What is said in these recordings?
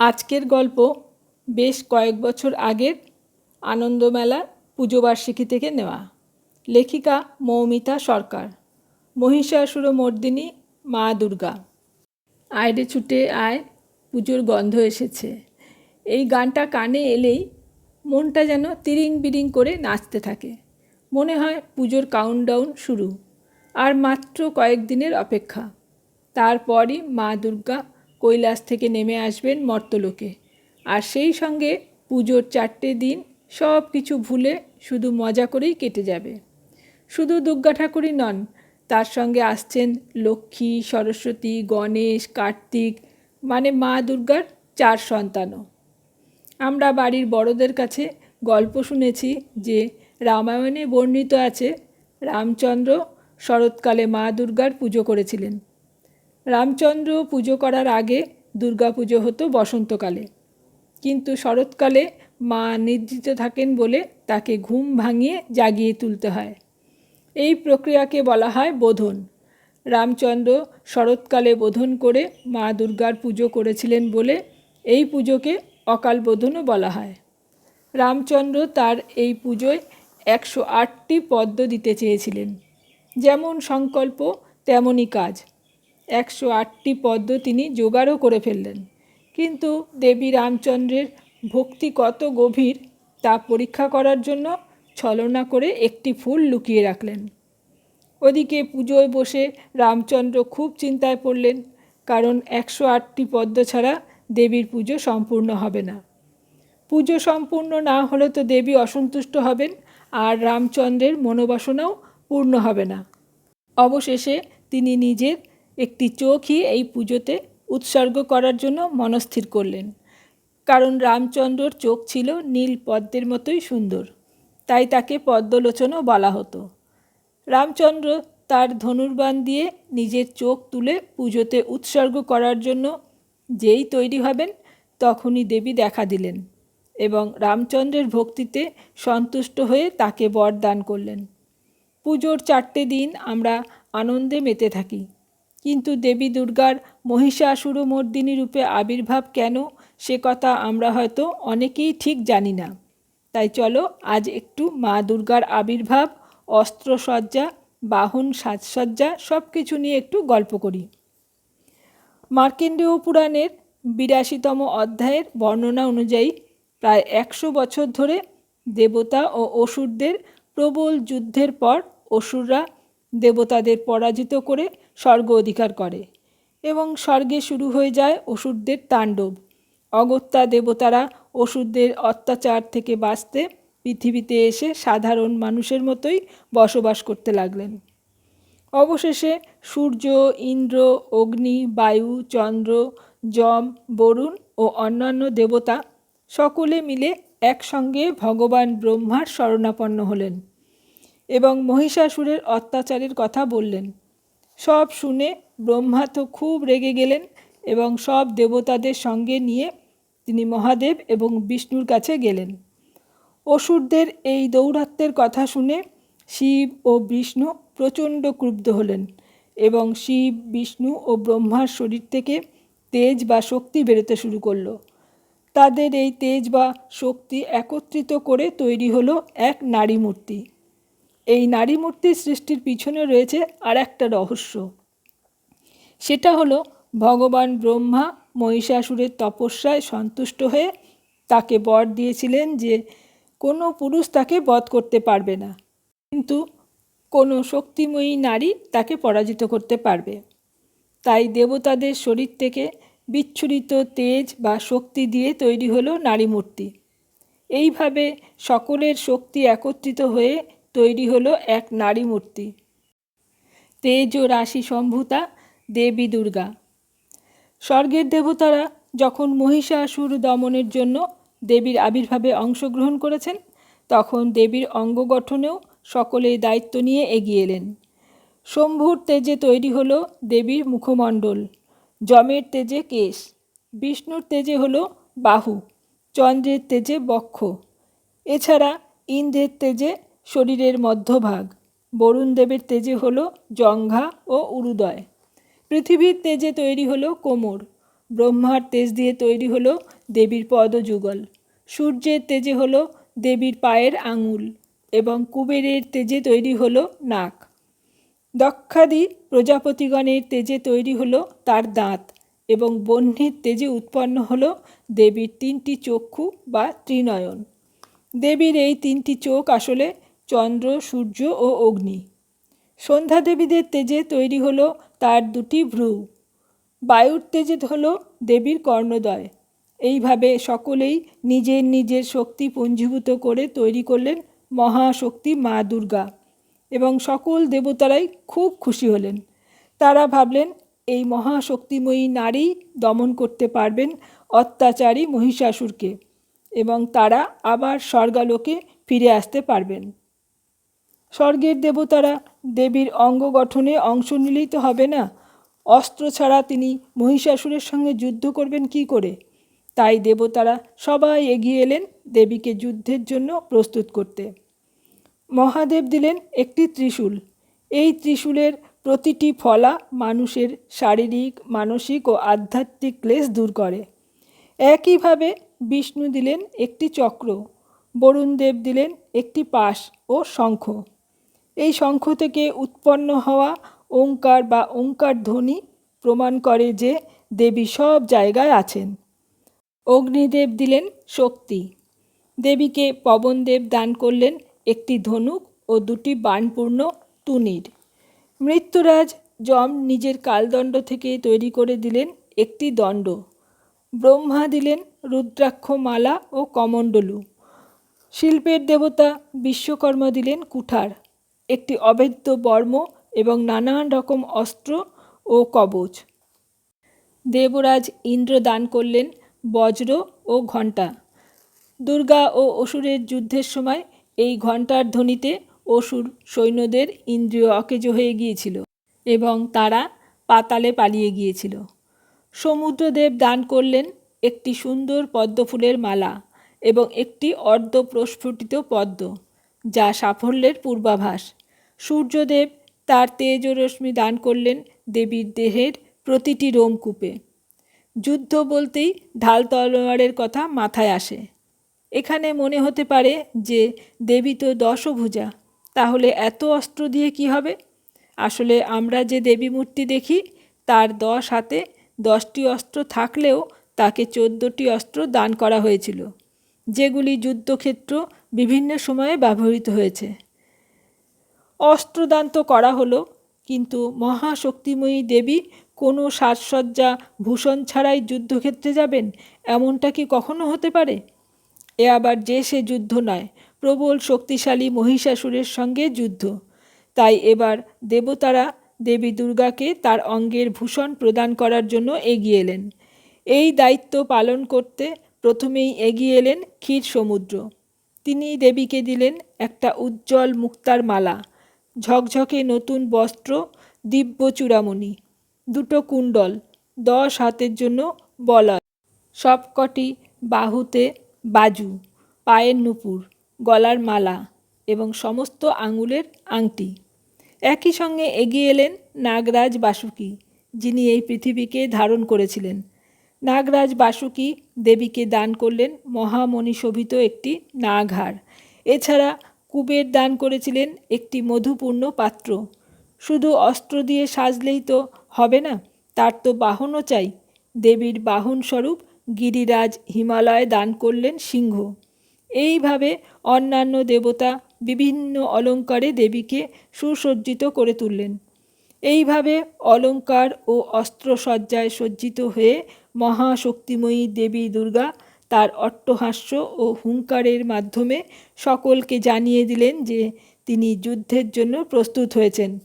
আজকের গল্প বেশ কয়েক বছর আগের আনন্দমেলা পুজোবার্ষিকী থেকে নেওয়া। লেখিকা মৌমিতা সরকার মহিষাসুরমর্দিনী মা দুর্গা। আয়রে ছুটে আয়, পুজোর গন্ধ এসেছে। এই গানটা কানে এলেই মনটা যেন তিরিং বিরিং করে নাচতে থাকে। মনে হয় পুজোর কাউন্টডাউন শুরু, আর মাত্র কয়েকদিনের অপেক্ষা। তারপরই মা দুর্গা কৈলাস থেকে নেমে আসবেন মর্তলোকে। আর সেই সঙ্গে পুজোর চারটে দিন সব কিছু ভুলে শুধু মজা করেই কেটে যাবে। শুধু দুর্গা ঠাকুরই নন, তার সঙ্গে আসছেন লক্ষ্মী, সরস্বতী, গণেশ, কার্তিক মানে মা দুর্গার চার সন্তানও। আমরা বাড়ির বড়দের কাছে গল্প শুনেছি যে রামায়ণে বর্ণিত আছে, রামচন্দ্র শরৎকালে মা দুর্গার পুজো করেছিলেন। রামচন্দ্র পুজো করার আগে দুর্গা পুজো হতো বসন্তকালে। কিন্তু শরৎকালে মা নিদ্রিত থাকেন বলে তাকে ঘুম ভাঙিয়ে জাগিয়ে তুলতে হয়। এই প্রক্রিয়াকে বলা হয় বোধন। রামচন্দ্র শরৎকালে বোধন করে মা দুর্গার পুজো করেছিলেন বলে এই পুজোকে অকাল বোধনও বলা হয়। রামচন্দ্র তার এই পুজোয় একশো আটটি পদ্ম দিতে চেয়েছিলেন। যেমন সংকল্প, তেমনই কাজ। একশো আটটি পদ্ম তিনি জোগাড়ও করে ফেললেন। কিন্তু দেবী রামচন্দ্রের ভক্তি কত গভীর, তা পরীক্ষা করার জন্য ছলনা করে একটি ফুল লুকিয়ে রাখলেন। ওদিকে পুজোয় বসে রামচন্দ্র খুব চিন্তায় পড়লেন, কারণ একশো আটটি পদ্ম ছাড়া দেবীর পুজো সম্পূর্ণ হবে না। পুজো সম্পূর্ণ না হলে তো দেবী অসন্তুষ্ট হবেন, আর রামচন্দ্রের মনোবাসনাও পূর্ণ হবে না। অবশেষে তিনি নিজের একটি চোখই এই পুজোতে উৎসর্গ করার জন্য মনস্থির করলেন। কারণ রামচন্দ্রর চোখ ছিল নীল পদ্মের মতোই সুন্দর, তাই তাকে পদ্মলোচনও বলা হতো। রামচন্দ্র তার ধনুর্বাণ দিয়ে নিজের চোখ তুলে পুজোতে উৎসর্গ করার জন্য যেই তৈরি হবেন তখনই দেবী দেখা দিলেন এবং রামচন্দ্রের ভক্তিতে সন্তুষ্ট হয়ে তাকে বর দান করলেন। পুজোর চারটে দিন আমরা আনন্দে মেতে থাকি। কিন্তু দেবী দুর্গার মহিষাসুরমর্দিনী রূপে আবির্ভাব কেন? সে কথা আমরা হয়তো অনেকেই ঠিক জানি না। তাই চলো, আজ একটু মা দুর্গার আবির্ভাব, অস্ত্রসজ্জা, বাহন সাজসজ্জা সব কিছু নিয়ে একটু গল্প করি। মার্কেন্ডেয় পুরাণের বিরাশিতম অধ্যায়ের বর্ণনা অনুযায়ী প্রায় একশো বছর ধরে দেবতা ও অসুরদের প্রবল যুদ্ধের পর অসুররা দেবতাদের পরাজিত করে স্বর্গ অধিকার করে এবং স্বর্গে শুরু হয়ে যায় অসুরদের তাণ্ডব। অগত্যা দেবতারা অসুরদের অত্যাচার থেকে বাঁচতে পৃথিবীতে এসে সাধারণ মানুষের মতোই বসবাস করতে লাগলেন। অবশেষে সূর্য, ইন্দ্র, অগ্নি, বায়ু, চন্দ্র, যম, বরুণ ও অন্যান্য দেবতা সকলে মিলে একসঙ্গে ভগবান ব্রহ্মার শরণাপন্ন হলেন। এবং মহিষাসুরের অত্যাচারের কথা বললেন। সব শুনে ব্রহ্মা তো খুব রেগে গেলেন এবং সব দেবতাদের সঙ্গে নিয়ে তিনি মহাদেব এবং বিষ্ণুর কাছে গেলেন। অসুরদের এই দৌরাত্মের কথা শুনে শিব ও বিষ্ণু প্রচণ্ড ক্রুব্ধ হলেন এবং শিব, বিষ্ণু ও ব্রহ্মার শরীর থেকে তেজ বা শক্তি বেরোতে শুরু করল। তাদের এই তেজ বা শক্তি একত্রিত করে তৈরি হলো এক নারী মূর্তি এই নারী মূর্তির সৃষ্টির পিছনে রয়েছে আর একটা রহস্য। সেটা হলো, ভগবান ব্রহ্মা মহিষাসুরের তপস্যায় সন্তুষ্ট হয়ে তাকে বর দিয়েছিলেন যে কোনো পুরুষ তাকে বধ করতে পারবে না। কিন্তু কোনো শক্তিময়ী নারী তাকে পরাজিত করতে পারবে। তাই দেবতাদের শরীর থেকে বিচ্ছুরিত তেজ বা শক্তি দিয়ে তৈরি হলো নারী মূর্তি। এইভাবে সকলের শক্তি একত্রিত হয়ে তৈরি হলো এক নারী মূর্তি। তেজ ও রাশি সম্ভূতা দেবী দুর্গা। স্বর্গের দেবতারা যখন মহিষাসুর দমনের জন্য দেবীর আবির্ভাবে অংশগ্রহণ করেছেন, তখন দেবীর অঙ্গ গঠনেও সকলেই দায়িত্ব নিয়ে এগিয়ে এলেন। শম্ভুর তেজে তৈরি হলো দেবীর মুখমণ্ডল। যমের তেজে কেশ, বিষ্ণুর তেজে হলো বাহু, চন্দ্রের তেজে বক্ষ। এছাড়া ইন্দ্রের তেজে শরীরের মধ্যভাগ। বরুণ দেবের তেজে হলো জঙ্ঘা ও উরুদয়। পৃথিবীর তেজে তৈরি হলো কোমর। ব্রহ্মার তেজ দিয়ে তৈরি হলো দেবীর পদযুগল। সূর্যের তেজে হলো দেবীর পায়ের আঙুল এবং কুবেরের তেজে তৈরি হলো নাক। দক্ষাদি প্রজাপতিগণের তেজে তৈরি হলো তার দাঁত এবং বহ্নির তেজে উৎপন্ন হলো দেবীর তিনটি চক্ষু বা ত্রিনয়ন। দেবীর এই তিনটি চোখ আসলে চন্দ্র, সূর্য ও অগ্নি। সন্ধ্যা দেবীদের তেজে তৈরি হলো তার দুটি ভ্রু। বায়ুর তেজে হলো দেবীর কর্ণদয়। এইভাবে সকলেই নিজের নিজের শক্তি পুঞ্জীভূত করে তৈরি করলেন মহাশক্তি মা দুর্গা এবং সকল দেবতারাই খুব খুশি হলেন। তারা ভাবলেন, এই মহাশক্তিময়ী নারী দমন করতে পারবেন অত্যাচারী মহিষাসুরকে এবং তারা আবার স্বর্গালোকে ফিরে আসতে পারবেন। স্বর্গের দেবতারা দেবীর অঙ্গ গঠনে অংশ নিলেই তো হবে না। অস্ত্র ছাড়া তিনি মহিষাসুরের সঙ্গে যুদ্ধ করবেন কি করে? তাই দেবতারা সবাই এগিয়ে এলেন দেবীকে যুদ্ধের জন্য প্রস্তুত করতে। মহাদেব দিলেন একটি ত্রিশূল। এই ত্রিশূলের প্রতিটি ফলা মানুষের শারীরিক, মানসিক ও আধ্যাত্মিক ক্লেশ দূর করে। একইভাবে বিষ্ণু দিলেন একটি চক্র। বরুণদেব দিলেন একটি পাশ ও শঙ্খ। এই শঙ্খ থেকে উৎপন্ন হওয়া ওঙ্কার বা ওঙ্কার ধ্বনি প্রমাণ করে যে দেবী সব জায়গায় আছেন। অগ্নিদেব দিলেন শক্তি। দেবীকে পবনদেব দান করলেন একটি ধনুক ও দুটি বাণপূর্ণ তুনির। মৃত্যুরাজ যম নিজের কালদণ্ড থেকে তৈরি করে দিলেন একটি দণ্ড। ব্রহ্মা দিলেন রুদ্রাক্ষ মালা ও কমণ্ডলু। শিল্পের দেবতা বিশ্বকর্মা দিলেন কুঠার। একটি অভেদ্য বর্ম এবং নানান রকম অস্ত্র ও কবচ। দেবরাজ ইন্দ্র দান করলেন বজ্র ও ঘণ্টা। দুর্গা ও অসুরের যুদ্ধের সময় এই ঘণ্টার ধ্বনিতে অসুর সৈন্যদের ইন্দ্রিয় অকেজ হয়ে গিয়েছিল এবং তারা পাতালে পালিয়ে গিয়েছিল। সমুদ্রদেব দান করলেন একটি সুন্দর পদ্মফুলের মালা এবং একটি অর্ধ প্রস্ফুটিত পদ্ম, যা সাফল্যের পূর্বাভাস। সূর্যদেব তার তেজ ও রশ্মি দান করলেন দেবীর দেহের প্রতিটি রোমকূপে। যুদ্ধ বলতেই ঢাল তলোয়ারের কথা মাথায় আসে। এখানে মনে হতে পারে যে দেবী তো দশভুজা, তাহলে এত অস্ত্র দিয়ে কি হবে? আসলে আমরা যে দেবী মূর্তি দেখি, তার দশ হাতে দশটি অস্ত্র থাকলেও তাকে চোদ্দোটি অস্ত্র দান করা হয়েছিল, যেগুলি যুদ্ধক্ষেত্র বিভিন্ন সময়ে ব্যবহৃত হয়েছে। অস্ত্রদান তো করা হলো, কিন্তু মহাশক্তিময়ী দেবী কোনো সাজসজ্জা ভূষণ ছাড়াই যুদ্ধক্ষেত্রে যাবেন, এমনটা কি কখনো হতে পারে? এ আবার যে সে যুদ্ধ নয়, প্রবল শক্তিশালী মহিষাসুরের সঙ্গে যুদ্ধ। তাই এবার দেবতারা দেবী দুর্গাকে তার অঙ্গের ভূষণ প্রদান করার জন্য এগিয়ে এলেন। এই দায়িত্ব পালন করতে প্রথমেই এগিয়ে এলেন ক্ষীর সমুদ্র তিনি দেবীকে দিলেন একটা উজ্জ্বল মুক্তার মালা। ঝকঝকে নতুন বস্ত্র, দিব্য চূড়ামণি, দুটো কুণ্ডল, দশ হাতের জন্য বলয়, সবকটি বাহুতে বাজু, পায়ের নুপুর, গলার মালা এবং সমস্ত আঙুলের আংটি। একই সঙ্গে এগিয়ে এলেন নাগরাজ বাসুকি, যিনি এই পৃথিবীকে ধারণ করেছিলেন। নাগরাজ বাসুকি দেবীকে দান করলেন মহামণি শোভিত একটি নাগহার। এছাড়া কুবের দান করেছিলেন একটি মধুপূর্ণ পাত্র। শুধু অস্ত্র দিয়ে সাজলেই তো হবে না, তার তো বাহনও চাই। দেবীর বাহন স্বরূপ গিরিরাজ হিমালয়ে দান করলেন সিংহ। এইভাবে অন্যান্য দেবতা বিভিন্ন অলঙ্কারে দেবীকে সুসজ্জিত করে তুললেন। এইভাবে অলঙ্কার ও অস্ত্রসজ্জায় সজ্জিত হয়ে মহাশক্তিময়ী দেবী দুর্গা তার অট্টহাস্য ও হুঙ্কারের মাধ্যমে সকলকে জানিয়ে দিলেন যে তিনি যুদ্ধের জন্য প্রস্তুত হয়েছেন।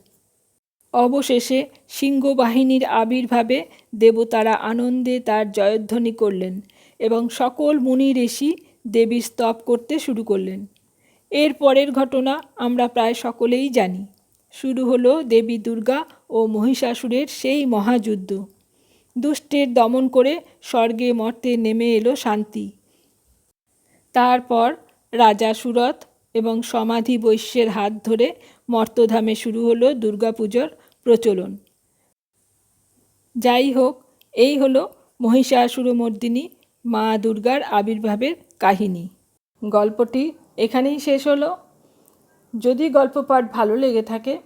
অবশেষে সিংহবাহিনীর আবির্ভাবে দেবতারা আনন্দে তার জয়ধ্বনি করলেন এবং সকল মুনি ঋষি দেবী স্তব করতে শুরু করলেন। এর পরের ঘটনা আমরা প্রায় সকলেই জানি। শুরু হলো দেবী দুর্গা ও মহিষাসুরের সেই মহাযুদ্ধ। দুষ্টের দমন করে স্বর্গে মর্তে নেমে এলো শান্তি। তারপর রাজা সুরথ এবং সমাধি বৈশ্যের হাত ধরে মর্তধামে শুরু হলো দুর্গাপুজোর প্রচলন। যাই হোক, এই হলো মহিষাসুরমর্দিনী মা দুর্গার আবির্ভাবের কাহিনী। গল্পটি এখানেই শেষ হলো। যদি গল্প পাঠ ভালো লেগে থাকে,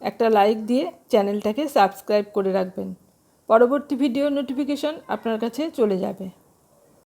একটা লাইক দিয়ে চ্যানেলটাকে সাবস্ক্রাইব করে রাখবেন। পরবর্তী ভিডিও নোটিফিকেশন আপনার কাছে চলে যাবে।